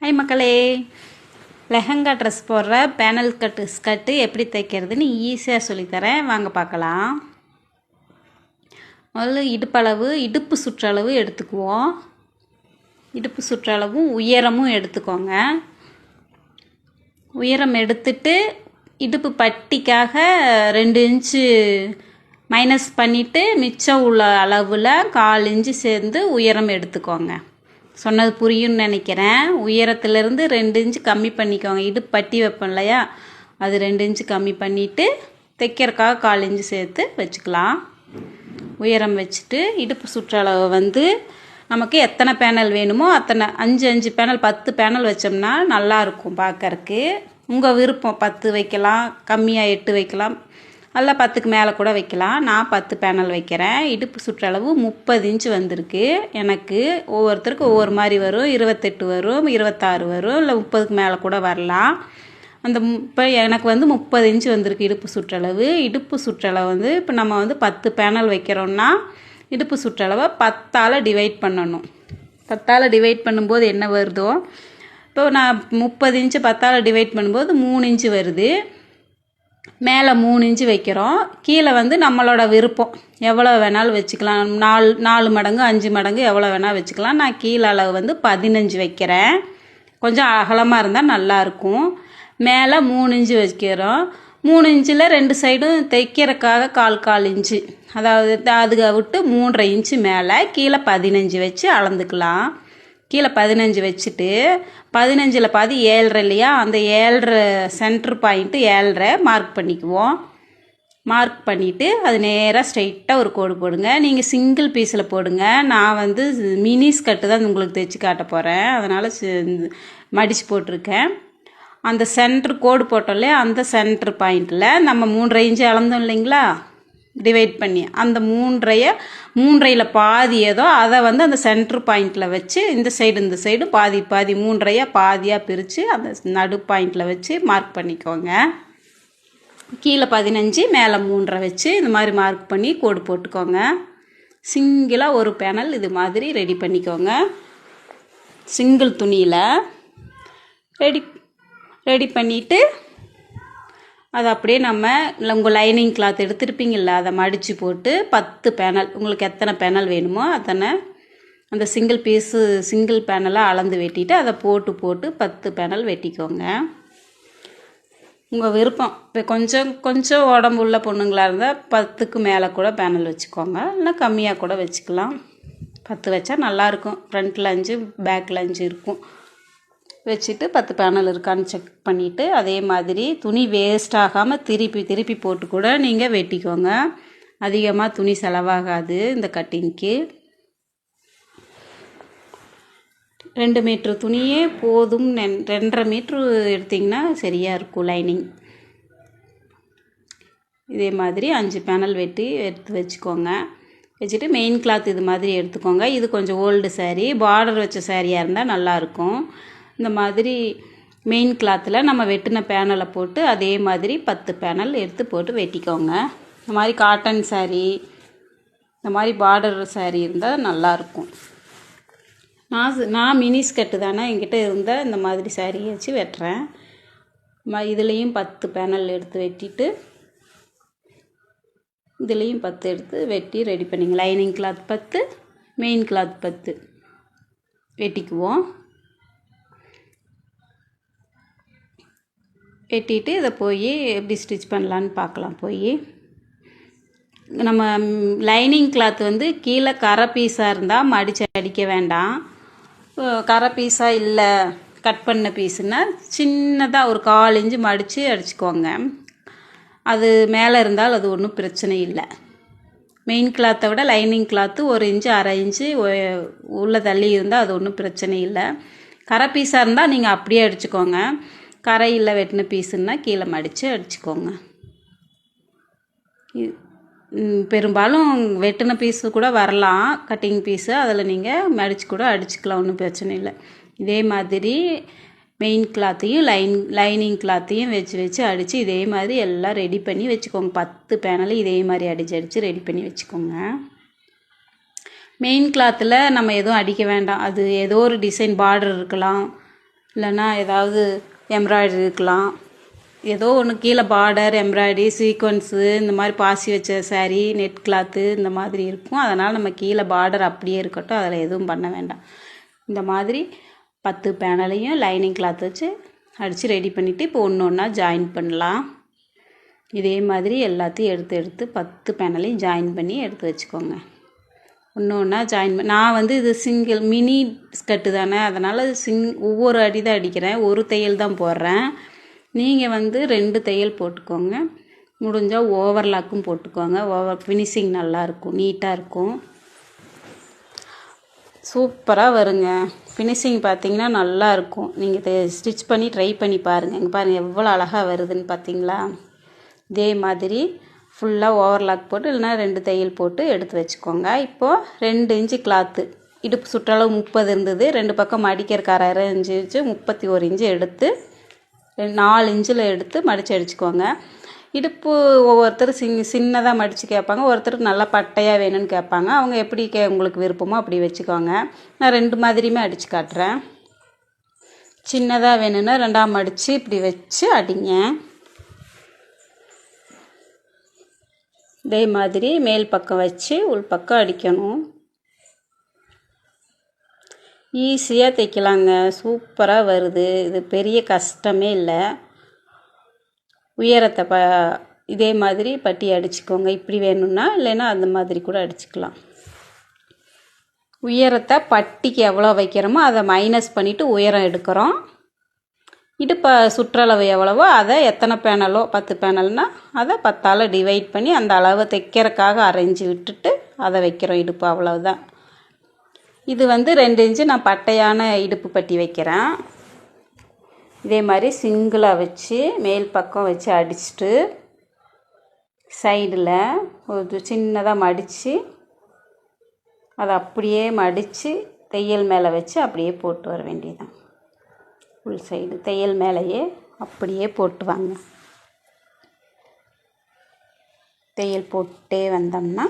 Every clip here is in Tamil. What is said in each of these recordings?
ஹை மக்களே. லெஹங்கா ட்ரெஸ் போடுற பேனல் கட்டு ஸ்கர்ட்டு எப்படி தைக்கிறதுன்னு ஈஸியாக சொல்லித்தரேன். வாங்க பார்க்கலாம். முதல்ல இடுப்பளவு இடுப்பு சுற்றளவு எடுத்துக்குவோம். இடுப்பு சுற்றளவும் உயரமும் எடுத்துக்கோங்க. உயரம் எடுத்துட்டு இடுப்பு பட்டிக்காக ரெண்டு இன்ச்சு மைனஸ் பண்ணிவிட்டு மிச்சம் உள்ள அளவில் கால் இன்ச்சு சேர்ந்து உயரம் எடுத்துக்கோங்க. சொன்னது புரியும்னு நினைக்கிறேன். உயரத்துலேருந்து ரெண்டு இன்ச்சு கம்மி பண்ணிக்கோங்க. இடுப்பு பட்டி வைப்போம் இல்லையா? அது ரெண்டு இன்ச்சு கம்மி பண்ணிவிட்டு தைக்கிறக்காக கால் இன்ச்சு சேர்த்து வச்சுக்கலாம். உயரம் வச்சுட்டு இடுப்பு சுற்றளவு வந்து நமக்கு எத்தனை பேனல் வேணுமோ அத்தனை அஞ்சு அஞ்சு பேனல் பத்து பேனல் வச்சோம்னா நல்லாயிருக்கும் பார்க்கறக்கு உங்கள் விருப்பம் பத்து வைக்கலாம் கம்மியாக எட்டு வைக்கலாம். நல்லா பத்துக்கு மேலே கூட வைக்கலாம். நான் பத்து பேனல் வைக்கிறேன். இடுப்பு சுற்றளவு முப்பது இன்ச்சு வந்திருக்கு. எனக்கு ஒவ்வொருத்தருக்கு ஒவ்வொரு மாதிரி வரும். இருபத்தெட்டு வரும் இருபத்தாறு வரும் இல்லை முப்பதுக்கு மேலே கூட வரலாம். அந்த இப்போ எனக்கு வந்து முப்பது இன்ச்சு வந்திருக்கு இடுப்பு சுற்றளவு. இடுப்பு சுற்றளவு வந்து இப்போ நம்ம வந்து பத்து பேனல் வைக்கிறோன்னா இடுப்பு சுற்றளவை பத்தால் டிவைட் பண்ணணும். பத்தால் டிவைட் பண்ணும்போது என்ன வருதோ இப்போ நான் முப்பது இன்ச்சு பத்தால் டிவைட் பண்ணும்போது மூணு இன்ச்சு வருது. மேலே மூணு இன்ச்சு வைக்கிறோம். கீழே வந்து நம்மளோட விருப்பம். எவ்வளோ வேணாலும் வச்சுக்கலாம். நாலு நாலு மடங்கு அஞ்சு மடங்கு எவ்வளோ வேணால் வச்சுக்கலாம். நான் கீழே அளவு வந்து பதினஞ்சு வைக்கிறேன். கொஞ்சம் அகலமாக இருந்தால் நல்லாயிருக்கும் மேலே மூணு இன்ச்சு வைக்கிறோம். மூணு இன்ச்சில் ரெண்டு சைடும் தைக்கிறக்காக கால் கால் இன்ச்சு. அதாவது அதுக விட்டு மூன்றரை இன்ச்சு மேலே கீழே பதினஞ்சு வச்சு அளந்துக்கலாம். கீழே பதினஞ்சு வச்சுட்டு பதினஞ்சில் பாதி ஏழ்ரை இல்லையா? அந்த ஏழ்ரை சென்டர் பாயிண்ட்டு ஏழ்ரை மார்க் பண்ணிக்குவோம். மார்க் பண்ணிவிட்டு அது நேராக ஸ்ட்ரைட்டாக ஒரு கோடு போடுங்க. நீங்கள் சிங்கிள் பீஸில் போடுங்க. நான் வந்து மினி ஸ்கர்ட்டு தான் உங்களுக்கு தைச்சி காட்ட போகிறேன் அதனால் மடித்து போட்டிருக்கேன். அந்த சென்டர் கோடு போட்டோம் அந்த சென்டர் பாயிண்ட்டில் நம்ம மூணு ரேஞ்சு அளந்தோம் இல்லைங்களா? டிவைட் பண்ணி. அந்த மூன்றைய மூன்றையில் பாதி ஏதோ அதை வந்து அந்த சென்டர் பாயிண்டில் வச்சு இந்த சைடு இந்த சைடு பாதி பாதி மூன்றையாக பாதியாக பிரித்து அந்த நடு பாயிண்டில் வச்சு மார்க் பண்ணிக்கோங்க. கீழே பதினஞ்சு மேலே மூன்றரை வச்சு இந்த மாதிரி மார்க் பண்ணி கோடு போட்டுக்கோங்க. சிங்கிளாக ஒரு பேனல் இது மாதிரி ரெடி பண்ணிக்கோங்க. சிங்கிள் துணியில் ரெடி ரெடி பண்ணிவிட்டு அதை அப்படியே நம்ம உங்கள் லைனிங் கிளாத் எடுத்துருப்பீங்கள்ல அதை மடித்து போட்டு பத்து பேனல் உங்களுக்கு எத்தனை பேனல் வேணுமோ அத்தனை அந்த சிங்கிள் பீஸு சிங்கிள் பேனலாக அளந்து வெட்டிட்டு அதை போட்டு போட்டு பத்து பேனல் வெட்டிக்கோங்க. உங்கள் விருப்பம். இப்போ கொஞ்சம் கொஞ்சம் உடம்பு உள்ள பொண்ணுங்களாக இருந்தால் பத்துக்கு மேலே கூட பேனல் வச்சுக்கோங்க. இல்லை கம்மியாக கூட வச்சுக்கலாம். பத்து வச்சா நல்லாயிருக்கும் ஃப்ரண்ட்டில் அஞ்சு பேக்கில் அஞ்சு இருக்கும். வச்சுட்டு பத்து பேனல் இருக்கான்னு செக் பண்ணிவிட்டு அதே மாதிரி துணி வேஸ்ட் ஆகாமல் திருப்பி திருப்பி போட்டு கூட நீங்கள் வெட்டிக்கோங்க. அதிகமாக துணி செலவாகாது இந்த கட்டிங்க்கு ரெண்டு மீட்ரு துணியே போதும் ரெண்டரை மீட்ரு எடுத்திங்கன்னா சரியாக இருக்கும் லைனிங் இதே மாதிரி அஞ்சு பேனல் வெட்டி எடுத்து வச்சுக்கோங்க. வச்சுட்டு மெயின் கிளாத் இது மாதிரி எடுத்துக்கோங்க. இது கொஞ்சம் ஓல்டு சேரீ பார்டர் வச்ச சேரீயாக இருந்தால் நல்லாயிருக்கும் இந்த மாதிரி மெயின் கிளாத்தில் நம்ம வெட்டின பேனலை போட்டு அதே மாதிரி பத்து பேனல் எடுத்து போட்டு வெட்டிக்கோங்க. இந்த மாதிரி காட்டன் சாரீ இந்த மாதிரி பார்டர் சாரீ இருந்தால் நல்லாயிருக்கும் நான் நான் மினி ஸ்கர்ட்டு தானே என்கிட்ட இருந்த இந்த மாதிரி சாரீ வச்சு வெட்டுறேன். இதுலேயும் பத்து பேனல் எடுத்து வெட்டிட்டு இதுலேயும் பத்து எடுத்து வெட்டி ரெடி பண்ணிங்க. லைனிங் கிளாத் பத்து மெயின் கிளாத் பத்து. வெட்டிக்குவோம். வெட்டிட்டு இதை போய் எப்படி ஸ்டிச் பண்ணலான்னு பார்க்கலாம். போய் நம்ம லைனிங் கிளாத் வந்து கீழே கரை பீஸாக இருந்தால் மடித்து அடிக்க வேண்டாம். கரை பீஸாக இல்லை கட் பண்ண பீஸுன்னா சின்னதாக ஒரு கால் இன்ச்சு மடித்து அடிச்சுக்கோங்க. அது மேலே இருந்தால் அது ஒன்றும் பிரச்சனை இல்லை. மெயின் கிளாத்தை விட லைனிங் கிளாத்து ஒரு இன்ச்சு அரை இன்ச்சு உள்ளே தள்ளி இருந்தால் அது ஒன்றும் பிரச்சனை இல்லை. கரை பீஸாக இருந்தால் நீங்கள் அப்படியே அடிச்சுக்கோங்க. கரையில் வெட்டின பீஸுன்னா கீழே மடித்து அடிச்சுக்கோங்க. பெரும்பாலும் வெட்டின பீஸு கூட வரலாம். கட்டிங் பீஸு அதில் நீங்கள் மடித்து கூட அடிச்சுக்கலாம் ஒன்றும் பிரச்சனை இல்லை. இதே மாதிரி மெயின் கிளாத்தையும் லைன் லைனிங் கிளாத்தையும் வச்சு வச்சு அடித்து இதே மாதிரி எல்லாம் ரெடி பண்ணி வச்சுக்கோங்க. பத்து பேனலும் இதே மாதிரி அடித்து அடித்து ரெடி பண்ணி வச்சுக்கோங்க. மெயின் கிளாத்தில் நம்ம எதுவும் அடிக்க வேண்டாம். அது ஏதோ ஒரு டிசைன் பார்டர் இருக்கலாம். இல்லைன்னா ஏதாவது எம்ப்ராய்டரி இருக்கலாம். ஏதோ ஒன்று கீழே பார்டர் எம்ப்ராய்டரி சீக்வன்ஸு இந்த மாதிரி பாசி வச்ச சேரீ நெட் கிளாத்து இந்த மாதிரி இருக்கும். அதனால் நம்ம கீழே பார்டர் அப்படியே இருக்கட்டும். அதில் எதுவும் பண்ண வேண்டாம். இந்த மாதிரி பத்து பேனலையும் லைனிங் கிளாத் வச்சு அடித்து ரெடி பண்ணிவிட்டு இப்போ ஒன்று ஒன்றா ஜாயின் பண்ணலாம். இதே மாதிரி எல்லாத்தையும் எடுத்து எடுத்து பத்து பேனலையும் ஜாயின் பண்ணி எடுத்து வச்சுக்கோங்க. ஒன்று ஒன்றா ஜாயின் பண்ணி நான் வந்து இது சிங்கிள் மினி ஸ்கர்ட்டு தானே. அதனால் சிங் ஒவ்வொரு அடி தான் அடிக்கிறேன். ஒரு தையல் தான் போடுறேன். நீங்கள் வந்து ரெண்டு தையல் போட்டுக்கோங்க. முடிஞ்சால் ஓவர்லாக்கும் போட்டுக்கோங்க. ஓவர் ஃபினிஷிங் நல்லாயிருக்கும் நீட்டாக இருக்கும். சூப்பராக வருங்க. ஃபினிஷிங் பார்த்தீங்கன்னா நல்லாயிருக்கும் நீங்கள் ஸ்டிச் பண்ணி ட்ரை பண்ணி பாருங்கள் இங்கே பாருங்கள் எவ்வளோ அழகாக வருதுன்னு பார்த்தீங்களா இதே மாதிரி ஃபுல்லாக ஓவர்லாக் போட்டு இல்லைன்னா ரெண்டு தையல் போட்டு எடுத்து வச்சுக்கோங்க. இப்போது ரெண்டு இன்ச்சு கிளாத்து இடுப்பு சுற்றளவு முப்பது இருந்தது. ரெண்டு பக்கம் மடிக்கிறக்கு அரை அரை இன்ச்சு வச்சு முப்பத்தி ஒரு இன்ச்சு எடுத்து நாலு இன்ச்சில் எடுத்து மடித்து அடிச்சுக்கோங்க. இடுப்பு ஒவ்வொருத்தர் சின் சின்னதாக மடித்து கேட்பாங்க. ஒருத்தருக்கு நல்லா பட்டையாக வேணும்னு கேட்பாங்க. அவங்க எப்படி கே உங்களுக்கு விருப்பமோ அப்படி வச்சுக்கோங்க. நான் ரெண்டு மாதிரியுமே அடித்து காட்டுறேன். சின்னதாக வேணும்னா ரெண்டாம் மடித்து இப்படி வச்சு அடிங்க. இதே மாதிரி மேல் பக்கம் வச்சு உள் பக்கம் அடிக்கணும். ஈஸியாக தைக்கலாங்க. சூப்பராக வருது. இது பெரிய கஷ்டமே இல்லை. உயரத்தை ப இதே மாதிரி பட்டி அடிச்சுக்கோங்க. இப்படி வேணும்னா இல்லைன்னா அந்த மாதிரி கூட அடிச்சுக்கலாம். உயரத்தை பட்டிக்கு எவ்வளோ வைக்கிறோமோ அதை மைனஸ் பண்ணிவிட்டு உயரம் எடுக்கிறோம். இடுப்பை சுற்றளவு எவ்வளவோ அதை எத்தனை பேனலோ பத்து பேனல்னால் அதை பத்தால் டிவைட் பண்ணி அந்த அளவை தைக்கிறதுக்காக அரைஞ்சி விட்டுட்டு அதை வைக்கிறோம் இடுப்பு அவ்வளவுதான். இது வந்து ரெண்டு இன்ச்சு நான் பட்டையான இடுப்பு பட்டி வைக்கிறேன். இதே மாதிரி சிங்கிளாக வச்சு மேல் பக்கம் வச்சு அடிச்சுட்டு சைடில் ஒரு சின்னதாக மடித்து அதை அப்படியே மடித்து தையல் மேலே வச்சு அப்படியே போட்டு வர வேண்டியதான் உள் சைடு தையல் மேலேயே அப்படியே போட்டு வாங்க தையல் போட்டே வந்தோம்னா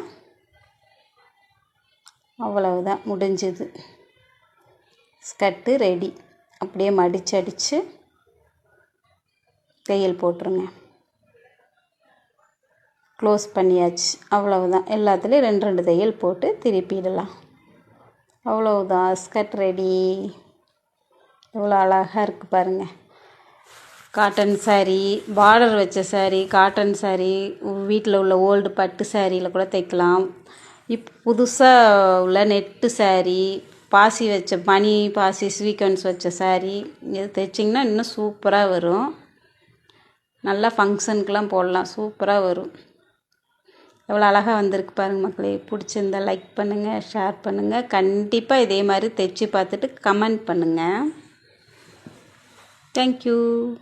அவ்வளவுதான் முடிஞ்சுது. ஸ்கர்ட்டு ரெடி அப்படியே மடிச்சு அடித்து தையல் போட்டுருங்க. க்ளோஸ் பண்ணியாச்சு. அவ்வளவுதான். எல்லாத்துலேயும் ரெண்டு ரெண்டு தையல் போட்டு திருப்பிடலாம். அவ்வளவுதான். ஸ்கர்ட் ரெடி எவ்வளோ அழகாக இருக்குது பாருங்கள் காட்டன் சாரீ பார்டர் வச்ச சாரீ காட்டன் சாரீ வீட்டில் உள்ள ஓல்டு பட்டு சாரியில் கூட தைக்கலாம். இப் புதுசாக உள்ள நெட்டு சாரீ பாசி வச்ச மணி பாசி ஸ்வீக்கன்ஸ் வச்ச சாரீ இது தைச்சிங்கன்னா இன்னும் சூப்பராக வரும். நல்லா ஃபங்க்ஷனுக்கெலாம் போடலாம் சூப்பராக வரும். எவ்வளோ அழகாக வந்திருக்கு பாருங்கள் மக்களே. பிடிச்சிருந்தா லைக் பண்ணுங்கள் ஷேர் பண்ணுங்கள் கண்டிப்பாக இதே மாதிரி தைச்சி பார்த்துட்டு கமெண்ட் பண்ணுங்கள் Thank you.